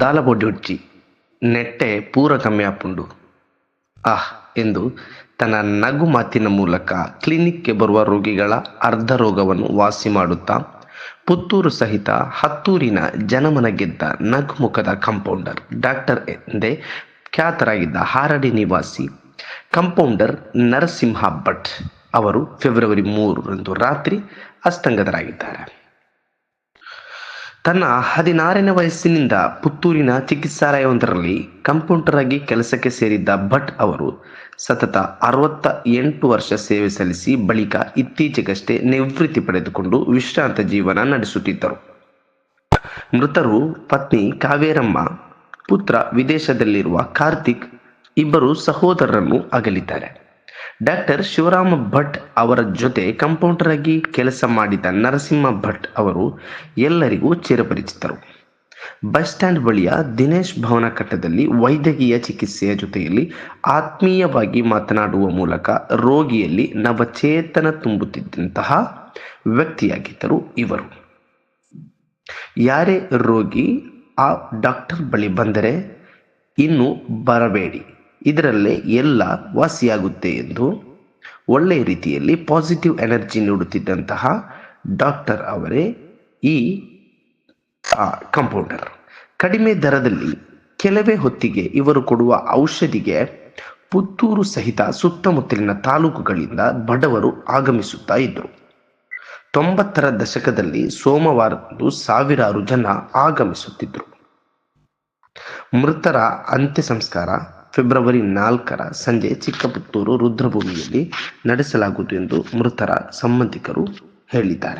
ದಾಲಬೊಡ್ಯುಜ್ಜಿ ನೆಟ್ಟೆ ಪೂರ ಕಮ್ಮಿ ಆಪುಂಡು ಆಹ್ ಎಂದು ತನ್ನ ನಗು ಮಾತಿನ ಮೂಲಕ ಕ್ಲಿನಿಕ್ಗೆ ಬರುವ ರೋಗಿಗಳ ಅರ್ಧ ರೋಗವನ್ನು ವಾಸಿ ಮಾಡುತ್ತಾ, ಪುತ್ತೂರು ಸಹಿತ ಹತ್ತೂರಿನ ಜನಮನ ಗೆದ್ದ ನಗುಮುಖದ ಕಂಪೌಂಡರ್ ಡಾಕ್ಟರ್ ಎಂದೇ ಖ್ಯಾತರಾಗಿದ್ದ ಹಾರಡಿ ನಿವಾಸಿ ಕಂಪೌಂಡರ್ ನರಸಿಂಹ ಭಟ್ ಅವರು ಫೆಬ್ರವರಿ ಮೂರರಂದು ರಾತ್ರಿ ಅಸ್ತಂಗತರಾಗಿದ್ದಾರೆ. ತನ್ನ ಹದಿನಾರನೇ ವಯಸ್ಸಿನಿಂದ ಪುತ್ತೂರಿನ ಚಿಕಿತ್ಸಾಲಯವೊಂದರಲ್ಲಿ ಕಂಪೌಂಡರ್ ಆಗಿ ಕೆಲಸಕ್ಕೆ ಸೇರಿದ್ದ ಭಟ್ ಅವರು ಸತತ ಅರವತ್ತ ಎಂಟು ವರ್ಷ ಸೇವೆ ಸಲ್ಲಿಸಿ ಬಳಿಕ ಇತ್ತೀಚೆಗಷ್ಟೇ ನಿವೃತ್ತಿ ಪಡೆದುಕೊಂಡು ವಿಶ್ರಾಂತ ಜೀವನ ನಡೆಸುತ್ತಿದ್ದರು. ಮೃತರು ಪತ್ನಿ ಕಾವೇರಮ್ಮ, ಪುತ್ರ ವಿದೇಶದಲ್ಲಿರುವ ಕಾರ್ತಿಕ್, ಇಬ್ಬರು ಸಹೋದರರನ್ನು ಅಗಲಿದ್ದಾರೆ. ಡಾಕ್ಟರ್ ಶಿವರಾಮ ಭಟ್ ಅವರ ಜೊತೆ ಕಂಪೌಂಡರ್ ಆಗಿ ಕೆಲಸ ಮಾಡಿದ ನರಸಿಂಹ ಭಟ್ ಅವರು ಎಲ್ಲರಿಗೂ ಚಿರಪರಿಚಿತರು. ಬಸ್ ಸ್ಟ್ಯಾಂಡ್ ಬಳಿಯ ದಿನೇಶ್ ಭವನ ಕಟ್ಟದಲ್ಲಿ ವೈದ್ಯಕೀಯ ಚಿಕಿತ್ಸೆಯ ಜೊತೆಯಲ್ಲಿ ಆತ್ಮೀಯವಾಗಿ ಮಾತನಾಡುವ ಮೂಲಕ ರೋಗಿಯಲ್ಲಿ ನವಚೇತನ ತುಂಬುತ್ತಿದ್ದಂತಹ ವ್ಯಕ್ತಿಯಾಗಿದ್ದರು ಇವರು. ಯಾರೇ ರೋಗಿ ಆ ಡಾಕ್ಟರ್ ಬಳಿ ಬಂದರೆ ಇನ್ನು ಬರಬೇಡಿ. ಇದರಲ್ಲೇ ಎಲ್ಲ ವಾಸಿಯಾಗುತ್ತೆ ಎಂದು ಒಳ್ಳೆಯ ರೀತಿಯಲ್ಲಿ ಪಾಸಿಟಿವ್ ಎನರ್ಜಿ ನೀಡುತ್ತಿದ್ದಂತಹ ಡಾಕ್ಟರ್ ಅವರೇ ಈ ಕಂಪೌಂಡರ್ ಕಡಿಮೆ ದರದಲ್ಲಿ ಕೆಲವೇ ಹೊತ್ತಿಗೆ ಇವರು ಕೊಡುವ ಔಷಧಿಗೆ ಪುತ್ತೂರು ಸಹಿತ ಸುತ್ತಮುತ್ತಲಿನ ತಾಲೂಕುಗಳಿಂದ ಬಡವರು ಆಗಮಿಸುತ್ತಾ ಇದ್ದರು. ತೊಂಬತ್ತರ ದಶಕದಲ್ಲಿ ಸೋಮವಾರದಂದು ಸಾವಿರಾರು ಜನ ಆಗಮಿಸುತ್ತಿದ್ದರು. ಮೃತರ ಅಂತ್ಯ ಸಂಸ್ಕಾರ ಫೆಬ್ರವರಿ ನಾಲ್ಕರ ಸಂಜೆ ಚಿಕ್ಕಪುತ್ತೂರು ರುದ್ರಭೂಮಿಯಲ್ಲಿ ನಡೆಸಲಾಗುವುದು ಎಂದು ಮೃತರ ಸಂಬಂಧಿಕರು ಹೇಳಿದ್ದಾರೆ.